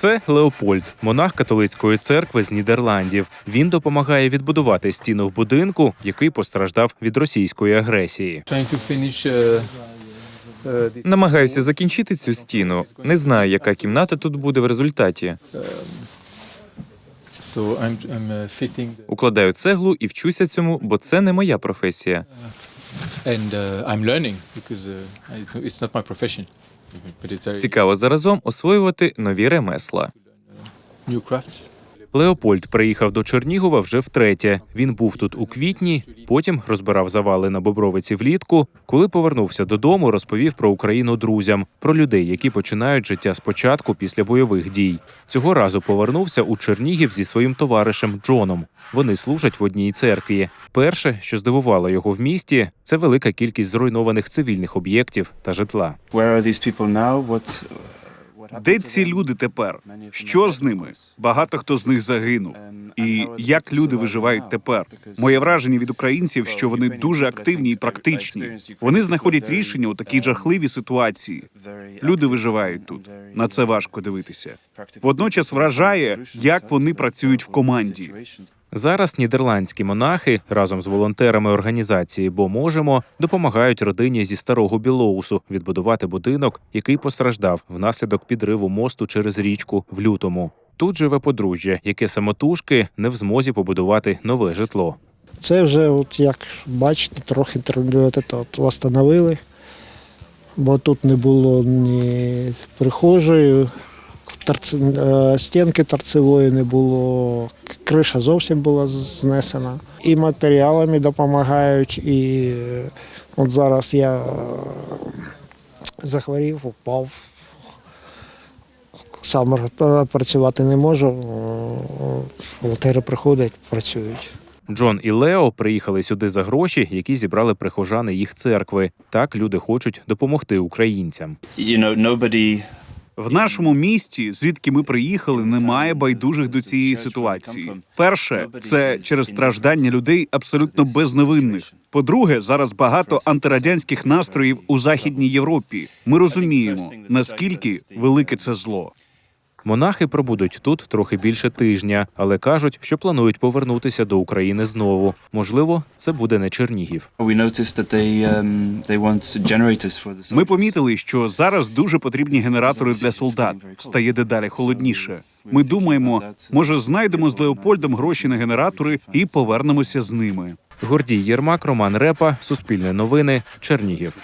Це Леопольд, монах католицької церкви з Нідерландів. Він допомагає відбудувати стіну в будинку, який постраждав від російської агресії. uh, this. Намагаюся закінчити цю стіну. Не знаю, яка кімната тут буде в результаті. The, Укладаю цеглу і вчуся цьому, бо це не моя професія. And uh, I'm learning because uh, it's not my profession, but it's very Цікаво заразом освоювати нові ремесла. new crafts. Леопольд приїхав до Чернігова вже втретє. Він був тут у квітні, потім розбирав завали на Бобровиці влітку. Коли повернувся додому, розповів про Україну друзям, про людей, які починають життя спочатку після бойових дій. Цього разу повернувся у Чернігів зі своїм товаришем Джоном. Вони служать в одній церкві. Перше, що здивувало його в місті, це велика кількість зруйнованих цивільних об'єктів та житла. Where are these people now? What, Де ці люди тепер? Що з ними? Багато хто з них загинув. І як люди виживають тепер? Моє враження від українців, що вони дуже активні і практичні. Вони знаходять рішення у такій жахливій ситуації. Люди виживають тут. На це важко дивитися. Водночас вражає, як вони працюють в команді. Зараз нідерландські монахи разом з волонтерами організації Бо можемо допомагають родині зі старого Білоусу відбудувати будинок, який постраждав внаслідок підриву мосту через річку в лютому. Тут живе подружжя, яке самотужки не в змозі побудувати нове житло. Це вже, от як бачите, трохи тр- от, восстановили, бо тут не було ні прихожої, торц... е, стінки торцевої не було, криша зовсім була знесена. І матеріалами допомагають, і е, от зараз я е, захворів, упав. Сам працювати не можу. Волонтери приходять, працюють. Джон і Лео приїхали сюди за гроші, які зібрали прихожани їх церкви. Так люди хочуть допомогти українцям. You know, nobody В нашому місті, звідки ми приїхали, немає байдужих до цієї ситуації. Перше, це через страждання людей абсолютно безневинних. По-друге, зараз багато антирадянських настроїв у західній Європі. Ми розуміємо, наскільки велике це зло. Монахи пробудуть тут трохи більше тижня, але кажуть, що планують повернутися до України знову. Можливо, це буде не Чернігів. um, Ми помітили, що зараз дуже потрібні генератори для солдат. Стає дедалі холодніше. Ми думаємо, може знайдемо з Леопольдом гроші на генератори і повернемося з ними. Гордій Єрмак, Роман Репа, Суспільне новини, Чернігів.